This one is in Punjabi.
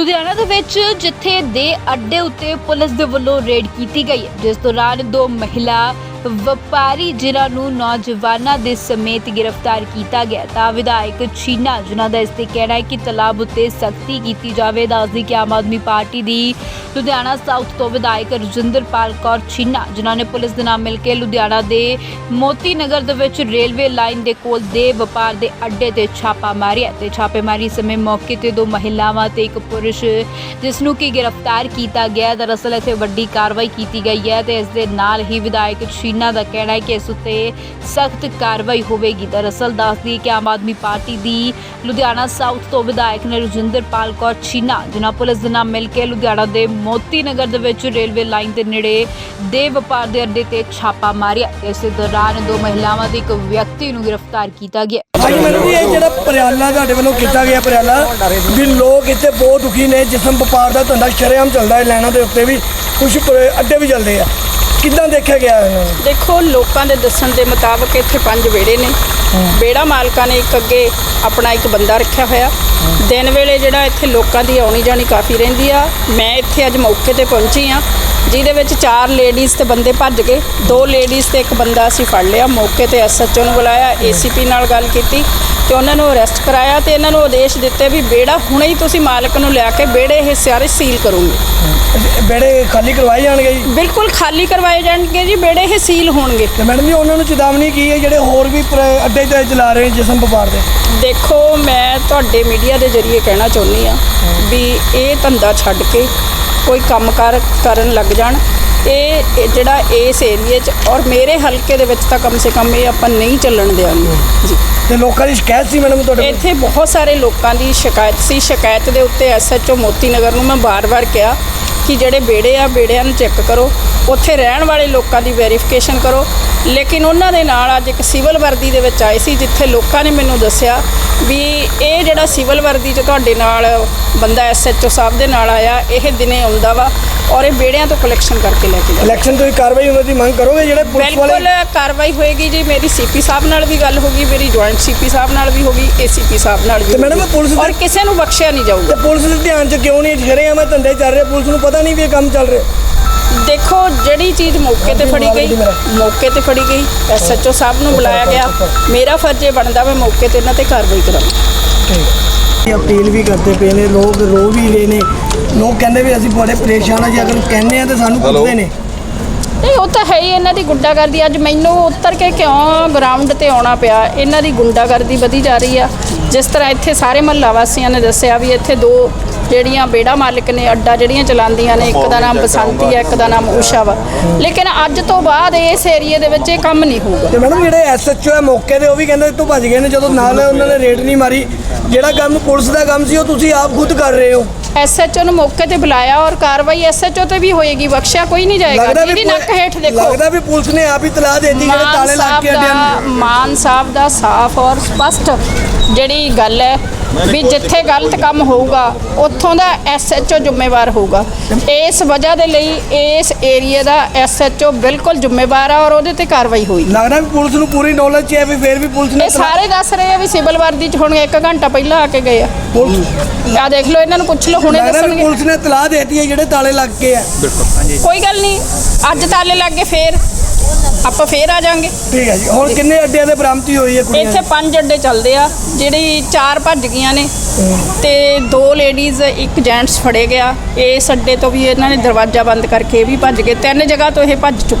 ਲੁਧਿਆਣਾ ਦੇ ਵਿੱਚ ਜਿੱਥੇ ਦੇ ਅੱਡੇ ਉੱਤੇ ਪੁਲਿਸ ਦੇ ਵੱਲੋਂ ਰੇਡ ਕੀਤੀ ਗਈ ਹੈ, ਜਿਸ ਦੌਰਾਨ ਦੋ ਮਹਿਲਾ ਵਪਾਰੀ ਜਿਨ੍ਹਾਂ ਨੂੰ ਨੌਜਵਾਨਾਂ ਦੇ ਸਮੇਤ ਗ੍ਰਿਫਤਾਰ ਕੀਤਾ ਗਿਆ ਤਾਂ ਵਿਧਾਇਕ ਛੀਨਾ ਜਿਨ੍ਹਾਂ ਦਾ ਇਸ ਤੇ ਕਹਿਣਾ ਹੈ ਕਿ ਤਲਾਬ ਉੱਤੇ ਸਖਤੀ ਕੀਤੀ ਜਾਵੇ ਦੱਸਦੀ ਕਿ ਆਮ ਆਦਮੀ ਪਾਰਟੀ ਦੀ ਲੁਧਿਆਣਾ ਸਾਊਥ ਤੋਂ ਵਿਧਾਇਕ ਰਜਿੰਦਰਪਾਲ ਕੌਰ ਛੀਨਾ ਜਿਨ੍ਹਾਂ ਨੇ ਪੁਲਿਸ ਦੇ ਨਾਲ ਮਿਲ ਕੇ ਲੁਧਿਆਣਾ ਦੇ ਮੋਤੀ ਨਗਰ ਦੇ ਵਿੱਚ ਰੇਲਵੇ ਲਾਈਨ ਦੇ ਕੋਲ ਦੇ ਵਪਾਰ ਦੇ ਅੱਡੇ ਤੇ ਛਾਪਾ ਮਾਰਿਆ ਤੇ ਛਾਪੇਮਾਰੀ ਸਮੇਂ ਮੌਕੇ ਤੇ ਦੋ ਮਹਿਲਾਵਾਂ ਤੇ ਇੱਕ ਪੁਰਸ਼, ਜਿਸ ਨੂੰ ਕਿ ਗ੍ਰਿਫਤਾਰ ਕੀਤਾ ਗਿਆ ਦਰਅਸਲ ਇੱਥੇ ਵੱਡੀ ਕਾਰਵਾਈ ਕੀਤੀ ਗਈ ਹੈ ਤੇ ਇਸ ਦੇ ਨਾਲ ਹੀ ਵਿਧਾਇਕ ਚੀਨਾ ਦਾ ਕਹਿਣਾ ਹੈ ਕਿ ਇਸ ਉੱਤੇ ਸਖਤ ਕਾਰਵਾਈ ਹੋਵੇਗੀ। ਦਰਅਸਲ ਦੱਸਦੀ ਕਿ ਆਮ ਆਦਮੀ ਪਾਰਟੀ ਦੀ ਲੁਧਿਆਣਾ ਸਾਊਥ ਤੋਂ ਵਿਧਾਇਕ ਨੇ ਰਜਿੰਦਰਪਾਲ ਕੌਰ ਚੀਨਾ ਜਿਨ੍ਹਾਂ ਪੁਲਿਸ ਦੇ ਨਾਲ ਮਿਲ ਕੇ ਲੁਧਿਆਣਾ ਦੇ ਮੋਤੀ ਨਗਰ ਦੇ ਵਿੱਚ ਰੇਲਵੇ ਲਾਈਨ ਦੇ ਨੇੜੇ ਦੇ ਵਪਾਰ ਦੇ ਅੱਡੇ ਤੇ ਛਾਪਾ ਮਾਰਿਆ। ਇਸੇ ਦੌਰਾਨ ਦੋ ਮਹਿਲਾਵਾਂ ਦੇ ਇੱਕ ਵਿਅਕਤੀ ਨੂੰ ਗ੍ਰਿਫਤਾਰ ਕੀਤਾ ਗਿਆ। ਹਾਂਜੀ ਮੈਡਮ ਇਹ ਜਿਹੜਾ ਪਰਿਆਲਾ ਤੁਹਾਡੇ ਵੱਲੋਂ ਕੀਤਾ ਗਿਆ ਪਰਿਆਲਾ, ਵੀ ਲੋਕ ਇੱਥੇ ਬਹੁਤ ਦੁਖੀ ਨੇ ਜਿਸਮ ਵਪਾਰ ਦਾ ਧੰਦਾ ਸ਼ਰੇਆਮ ਚੱਲਦਾ ਹੈ ਲੈਣਾ ਦੇ ਉੱਤੇ ਵੀ ਕੁਝ ਅੱਡੇ ਵੀ ਚੱਲਦੇ ਆ। ਕਿੱਦਾਂ ਦੇਖਿਆ ਗਿਆ ਇਹਨਾਂ ਨੂੰ? ਦੇਖੋ ਲੋਕਾਂ ਦੇ ਦੱਸਣ ਦੇ ਮੁਤਾਬਕ ਇੱਥੇ ਪੰਜ ਵਿਹੜੇ ਨੇ। ਵਿਹੜਾ ਮਾਲਕਾਂ ਨੇ ਇੱਕ ਅੱਗੇ ਆਪਣਾ ਇੱਕ ਬੰਦਾ ਰੱਖਿਆ ਹੋਇਆ। ਦਿਨ ਵੇਲੇ ਜਿਹੜਾ ਇੱਥੇ ਲੋਕਾਂ ਦੀ ਆਉਣੀ ਜਾਣੀ ਕਾਫੀ ਰਹਿੰਦੀ ਆ। ਮੈਂ ਇੱਥੇ ਅੱਜ ਮੌਕੇ ਤੇ ਪਹੁੰਚੀ ਆ ਜਿਹਦੇ ਵਿੱਚ ਚਾਰ ਲੇਡੀਜ਼ ਤੇ ਬੰਦੇ ਭੱਜ ਗਏ। ਦੋ ਲੇਡੀਜ਼ ਤੇ ਇੱਕ ਬੰਦਾ ਅਸੀਂ ਫੜ ਲਿਆ। ਮੌਕੇ ਤੇ ਐਸਐਚਓ ਨੂੰ ਬੁਲਾਇਆ ਏਸੀਪੀ ਨਾਲ ਗੱਲ ਕੀਤੀ ਤੇ ਉਹਨਾਂ ਨੂੰ ਅਰੈਸਟ ਕਰਾਇਆ ਤੇ ਇਹਨਾਂ ਨੂੰ ਆਦੇਸ਼ ਦਿੱਤੇ ਵੀ ਵਿਹੜਾ ਹੁਣੇ ਹੀ ਤੁਸੀਂ ਮਾਲਕ ਨੂੰ ਲਿਆ ਕੇ ਵਿਹੜੇ ਇਹ ਸਾਰੇ ਸੀਲ ਕਰੋਗੇ। ਬੇੜੇ ਖਾਲੀ ਕਰਵਾਏ ਜਾਣਗੇ ਜੀ? ਬਿਲਕੁਲ ਖਾਲੀ ਕਰਵਾਏ ਜਾਣਗੇ ਜੀ ਵਿਹੜੇ ਇਹ ਸੀਲ ਹੋਣਗੇ। ਤੇ ਮੈਡਮ ਜੀ ਉਹਨਾਂ ਨੂੰ ਚੇਤਾਵਨੀ ਕੀ ਹੈ ਜਿਹੜੇ ਹੋਰ ਵੀ ਅੱਡੇ ਤੇ ਚਲਾ ਰਹੇ ਜਿਸਮ ਵਪਾਰ ਦੇ? ਦੇਖੋ ਮੈਂ ਤੁਹਾਡੇ ਮੀਡੀਆ ਦੇ ਜ਼ਰੀਏ ਕਹਿਣਾ ਚਾਹੁੰਦੀ ਆ ਵੀ ਇਹ ਧੰਦਾ ਛੱਡ ਕੇ ਕੋਈ ਕੰਮਕਾਰ ਕਰਨ ਲੱਗ ਜਾਣ। ਇਹ ਇਹ ਜਿਹੜਾ ਇਸ ਏਰੀਏ 'ਚ ਔਰ ਮੇਰੇ ਹਲਕੇ ਦੇ ਵਿੱਚ ਤਾਂ ਕਮ ਸੇ ਕਮ ਇਹ ਆਪਾਂ ਨਹੀਂ ਚੱਲਣ ਦੇਵਾਂਗੇ ਜੀ। ਤੇ ਲੋਕਾਂ ਦੀ ਸ਼ਿਕਾਇਤ ਸੀ ਮੈਡਮ ਤੁਹਾਡੇ ਕੋਲ? ਇੱਥੇ ਬਹੁਤ ਸਾਰੇ ਲੋਕਾਂ ਦੀ ਸ਼ਿਕਾਇਤ ਸੀ। ਸ਼ਿਕਾਇਤ ਦੇ ਉੱਤੇ ਐਸਐਚਓ ਮੋਤੀ ਨਗਰ ਨੂੰ ਮੈਂ ਬਾਰ-ਬਾਰ ਕਿਹਾ ਕਿ ਜਿਹੜੇ ਬੇੜੇ ਆ ਬੇੜਿਆਂ ਨੂੰ ਚੈੱਕ ਕਰੋ। ਉੱਥੇ ਰਹਿਣ ਵਾਲੇ ਲੋਕਾਂ ਦੀ ਵੈਰੀਫਿਕੇਸ਼ਨ ਕਰੋ। ਲੇਕਿਨ ਉਹਨਾਂ ਦੇ ਨਾਲ ਅੱਜ ਇੱਕ ਸਿਵਲ ਵਰਦੀ ਦੇ ਵਿੱਚ ਆਏ ਸੀ ਜਿੱਥੇ ਲੋਕਾਂ ਨੇ ਮੈਨੂੰ ਦੱਸਿਆ ਵੀ ਇਹ ਜਿਹੜਾ ਸਿਵਲ ਵਰਦੀ 'ਚ ਤੁਹਾਡੇ ਨਾਲ ਬੰਦਾ ਐਸਐਚਓ ਸਾਹਿਬ ਦੇ ਨਾਲ ਆਇਆ ਇਹ ਦਿਨੇ ਆਉਂਦਾ ਵਾ ਔਰ ਇਹ ਬੇੜਿਆਂ ਤੋਂ ਕਲੈਕਸ਼ਨ ਕਰਕੇ ਲੈ ਕੇ ਜਾਂਦਾ। ਇਲੈਕਸ਼ਨ ਤੋਂ ਹੀ ਕਾਰਵਾਈ ਉਹਨਾਂ ਦੀ ਮੰਗ ਕਰੋਗੇ ਜਿਹੜੇ ਪੁਲਿਸ ਬਿਲਕੁਲ ਵਾਲੇ ਕਾਰਵਾਈ ਹੋਏਗੀ ਜੀ। ਮੇਰੀ ਸੀਪੀ ਸਾਹਿਬ ਨਾਲ ਵੀ ਗੱਲ ਹੋਗੀ ਮੇਰੀ ਜੁਆਇੰਟ ਸੀਪੀ ਸਾਹਿਬ ਨਾਲ ਵੀ ਹੋਗੀ ਏਸੀਪੀ ਸਾਹਿਬ ਨਾਲ ਵੀ ਤੇ ਮੈਡਮ, ਹੋਗੀ। ਪੁਲਿਸ ਦੇ- ਔਰ ਕਿਸੇ ਨੂੰ ਬਖਸ਼ਿਆ ਨਹੀਂ ਜਾਊਗਾ। ਤੇ ਪੁਲਿਸ ਦੇ ਧਿਆਨ 'ਚ ਕਿਉਂ ਨਹੀਂ? ਸ਼ਰੇਆਮ ਇਹ ਧੰਦੇ ਚੱਲ ਰਹੇ ਪੁਲਿਸ ਨੂੰ ਪਤਾ ਨਹੀਂ ਵੀ ਇਹ ਕੰਮ ਚੱਲ ਰਿਹਾ। ਜਿਹੜੀ ਚੀਜ਼ ਮੌਕੇ ਤੇ ਫੜੀ ਗਈ। ਮੌਕੇ ਤੇ ਫੜੀ ਗਈ। ਐਸਐਚਓ ਸਾਹਿਬ ਨੂੰ ਬੁਲਾਇਆ ਗਿਆ। ਮੇਰਾ ਫਰਜ਼ ਇਹ ਬਣਦਾ ਮੈਂ ਮੌਕੇ ਤੇ ਇਹਨਾਂ ਤੇ ਕਾਰਵਾਈ ਕਰਾਂ ਅਪੀਲ ਵੀ ਕਰਦੇ ਪਏ ਨੇ ਲੋਕ ਰੋ ਵੀ ਰਹੇ ਨੇ। ਲੋਕ ਕਹਿੰਦੇ ਵੀ ਅਸੀਂ ਬੜੇ ਪਰੇਸ਼ਾਨ ਆ ਜੇ ਅਗਰ ਕਹਿੰਦੇ ਆ ਤਾਂ ਸਾਨੂੰ ਕੁੱਟਦੇ ਨੇ। ਨਹੀਂ ਉਹ ਤਾਂ ਹੈ ਹੀ ਇਹਨਾਂ ਦੀ ਗੁੰਡਾਗਰਦੀ। ਅੱਜ ਮੈਨੂੰ ਉੱਤਰ ਕੇ ਕਿਉਂ ਗਰਾਊਂਡ ਤੇ ਆਉਣਾ ਪਿਆ? ਇਹਨਾਂ ਦੀ ਗੁੰਡਾਗਰਦੀ ਵਧੀ ਜਾ ਰਹੀ ਆ। ਜਿਸ ਤਰ੍ਹਾਂ ਇੱਥੇ ਸਾਰੇ ਮਹੱਲਾ ਵਾਸੀਆਂ ਨੇ ਦੱਸਿਆ ਵੀ ਇੱਥੇ ਦੋ ਜਿਹੜੀਆਂ ਬੇੜਾ ਮਾਲਕ ਨੇ ਅੱਡਾ ਜਿਹੜੀਆਂ ਚਲਾਉਂਦੀਆਂ ਨੇ ਇੱਕ ਦਾ ਨਾਮ ਬਸੰਤੀ ਹੈ ਇੱਕ ਦਾ ਨਾਮ ਊਸ਼ਾ ਵਾ। ਲੇਕਿਨ ਅੱਜ ਤੋਂ ਬਾਅਦ ਇਸ ਏਰੀਏ ਦੇ ਵਿੱਚ ਇਹ ਕੰਮ ਨਹੀਂ ਹੋਊਗਾ। ਤੇ ਮੈਡਮ ਜਿਹੜੇ ਐਸਐਚਓ ਹੈ ਮੌਕੇ ਤੇ ਉਹ ਵੀ ਕਹਿੰਦੇ ਤੂੰ ਭੱਜ ਗਏ ਨੇ ਜਦੋਂ ਨਾਲ ਉਹਨਾਂ ਨੇ ਰੇਡ ਨਹੀਂ ਮਾਰੀ। ਜਿਹੜਾ ਕੰਮ ਪੁਲਿਸ ਦਾ ਕੰਮ ਸੀ ਉਹ ਤੁਸੀਂ ਆਪ ਖੁਦ ਕਰ ਰਹੇ ਹੋ। ਐਸਐਚਓ ਨੂੰ ਮੌਕੇ ਤੇ ਬੁਲਾਇਆ ਔਰ ਕਾਰਵਾਈ ਐਸਐਚਓ ਤੇ ਵੀ ਹੋਏਗੀ ਬਖਸ਼ਿਆ ਕੋਈ ਨਹੀਂ ਜਾਏਗਾ। ਜਿਹਦੀ ਨੱਕ ਹੇਠ ਦੇਖੋ। ਲੱਗਦਾ ਵੀ ਪੁਲਿਸ ਨੇ ਆਪ ਹੀ ਤਲਾਹ ਦੇ ਦਿੱਤੀ ਜਿਹੜੇ ਤਾਲੇ ਸਾਹਿਬ ਕੇ ਅੱਡਿਆਂ ਨੂੰ ਮਾਨ ਸਾਹਿਬ ਦਾ ਸਾਫ਼ ਔਰ ਸਪਸ਼ਟ ਜਿਹੜੀ ਗੱਲ ਹੈ ਵੀ ਜਿੱਥੇ ਗਲਤ ਕੰਮ ਹੋਊਗਾ ਉੱਥੋਂ ਦਾ ਐਸਐਚਓ ਜ਼ਿੰਮੇਵਾਰ ਹੋਊਗਾ। ਇਸ ਵਜ੍ਹਾ ਦੇ ਲਈ ਇਸ ਏਰੀਆ ਦਾ ਐਸਐਚਓ ਬਿਲਕੁਲ ਜ਼ਿੰਮੇਵਾਰ ਆ ਔਰ ਉਹਦੇ ਤੇ ਕਾਰਵਾਈ ਹੋਈ। ਲੱਗਦਾ ਵੀ ਪੁਲਿਸ ਨੂੰ ਪੂਰੀ ਨੌਲੇਜ ਹੈ ਵੀ ਫੇਰ ਵੀ ਪੁਲਿਸ ਨੇ ਇਹ ਸਾਰੇ ਦੱਸ ਰਹੇ ਆ ਵੀ ਸਿਵਲ ਵਰਦੀ ਚ ਹੁਣ 1 ਘੰਟਾ ਪਹਿਲਾਂ ਆ ਕੇ ਗਏ ਆ। ਪੁਲਿਸ ਆ ਦੇਖ ਲਓ ਇਹਨਾਂ ਨੂੰ ਪੁੱਛ ਲਓ ਹੁਣੇ ਲੱਗਦਾ ਵੀ ਦੱਸਣਗੇ। ਪੁਲਿਸ ਨੇ ਤਲਾਹ ਦੇ ਦਿੱਤੀ ਹੈ ਜਿਹੜੇ ਤਾਲੇ ਲੱਗ ਕੇ ਆ। ਕੋਈ ਗੱਲ ਨਹੀਂ ਅੱਜ ਤਾਲੇ ਲੱਗ ਗਏ ਫੇਰ ਆਪਾਂ ਫੇਰ ਆ ਜਾਾਂਗੇ। ਠੀਕ ਹੈ ਜੀ। ਹੁਣ ਕਿੰਨੇ ਅੱਡਿਆਂ ਦੇ ਬਰਾਮਦੀ ਹੋਈ ਹੈ ਕੁੜੀਆਂ ਇੱਥੇ ਪੰਜ ਅੱਡੇ ਚੱਲਦੇ ਆ ਜਿਹੜੀ ਚਾਰ ਭੱਜ ਗਈਆਂ ਨੇ ਤੇ ਦੋ ਲੇਡੀਜ਼ ਇੱਕ ਜੈਂਟਸ ਫੜੇ ਗਿਆ। ਇਸ ਅੱਡੇ ਤੋਂ ਵੀ ਇਹਨਾਂ ਨੇ ਦਰਵਾਜ਼ਾ ਬੰਦ ਕਰਕੇ ਇਹ ਵੀ ਭੱਜ ਗਏ। ਤਿੰਨ ਜਗ੍ਹਾ ਤੋਂ ਇਹ ਭੱਜ ਚੁੱਕੇ